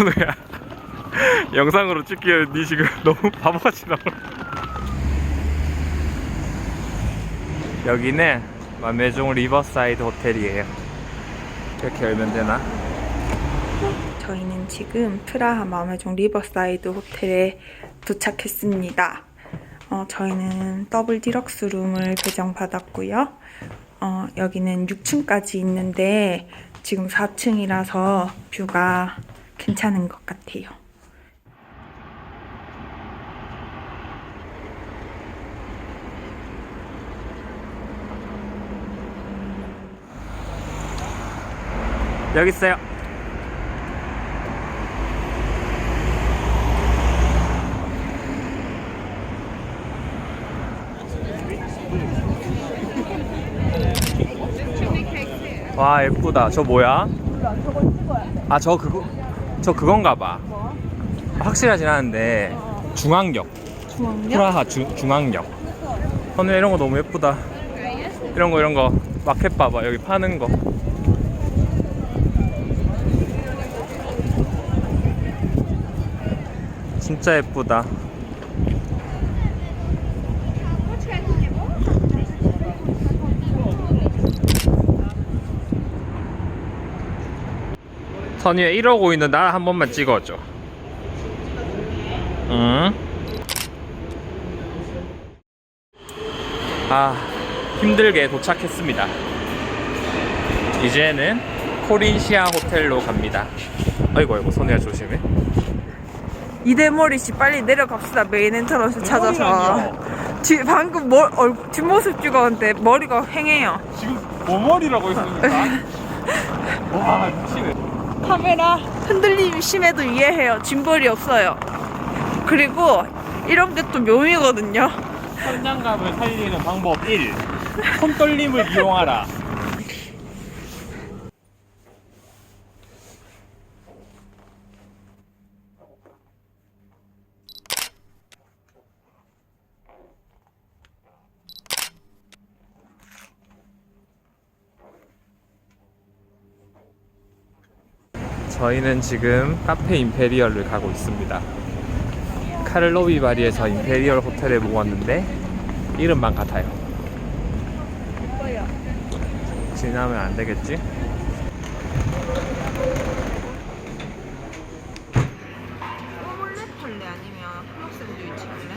선우야 영상으로 찍기에는 니 지금 너무 바보같이 나와 여기는 만매종 리버사이드 호텔이에요 이렇게 열면 되나? 저희는 지금 프라하 마메종 리버사이드 호텔에 도착했습니다. 어, 저희는 더블 디럭스 룸을 배정받았고요. 어, 여기는 6층까지 있는데 지금 4층이라서 뷰가 괜찮은 것 같아요. 여기 있어요 와 예쁘다 저 뭐야? 아 저 그거 저 그건가 봐. 확실하진 않은데 중앙역. 프라하 주, 중앙역. 선우 이런 거 너무 예쁘다. 이런 거 이런 거. 마켓 봐봐. 여기 파는 거. 진짜 예쁘다 선우야 이러고 있는 나 한 번만 찍어줘. 응? 아 힘들게 도착했습니다. 이제는 코린시아 호텔로 갑니다. 아이고 아이고 선우야 조심해. 이대머리 씨 빨리 내려갑시다. 메인 엔터런스 찾아서. 뒤, 방금 머, 얼, 뒷모습 찍었는데 머리가 휑해요. 지금 뭐 머리라고 했습니까? 와 미치네 카메라 흔들림이 심해도 이해해요. 짐벌이 없어요. 그리고 이런 게 또 묘미거든요. 현장감을 살리는 방법 1 손떨림을 이용하라 저희는 지금 카페 임페리얼을 가고 있습니다. 카를로 비 바리에서 임페리얼 호텔에 왔는데 이름만 같아요. 지나면 안 되겠지? 오믈렛 할래 아니면 플럭 샌드위치 할래?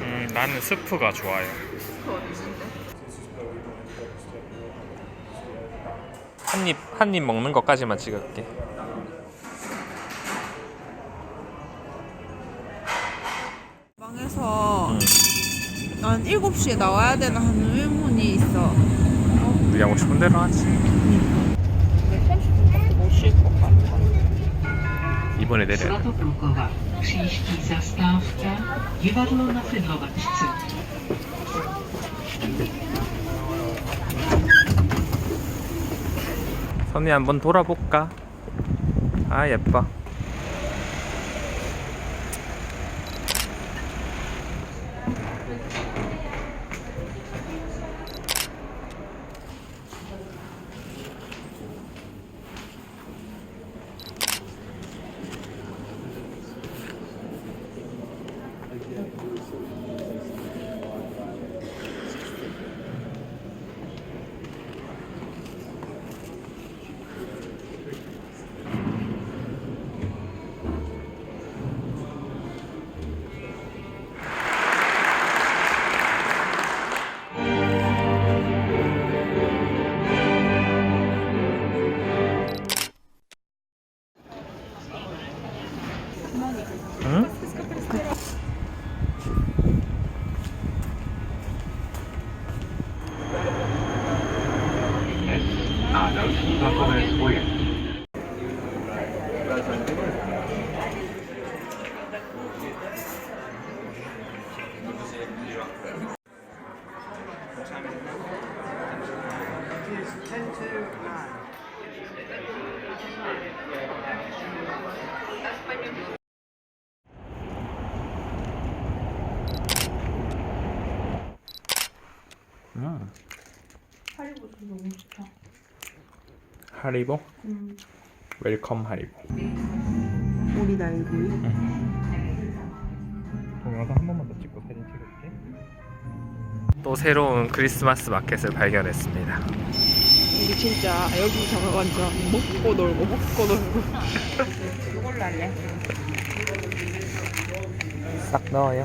음, 나는 스프가 좋아요. 그 어디 있는데? 한 입, 한 입 먹는 것까지만 찍을게. 방에서 음. 난 7시에 나와야 되나 하는 의문이 있어 우리 하고 싶은 대로 하지. 근데 30분밖에 못쉴것 같아 이번에 내려. Na. 선이 한번 돌아볼까? 아 예뻐. 응? 음. 하리보도 너무 좋다 하리보? 웰컴 하리보. 우리 날구이. 동영상 한 번만 더 찍고 사진 찍을게. 또 새로운 크리스마스 마켓을 발견했습니다. 우리 진짜 여기서 완전 먹고 놀고 먹고 놀고. 이걸로 할래? 싹 넣어요.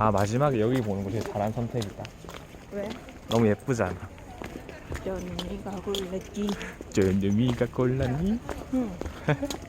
아 마지막에 여기 보는 거 되게 잘한 선택이다. 왜? 너무 예쁘잖아. 연미가 골랐지. 쫀득이가 골랐니? 응.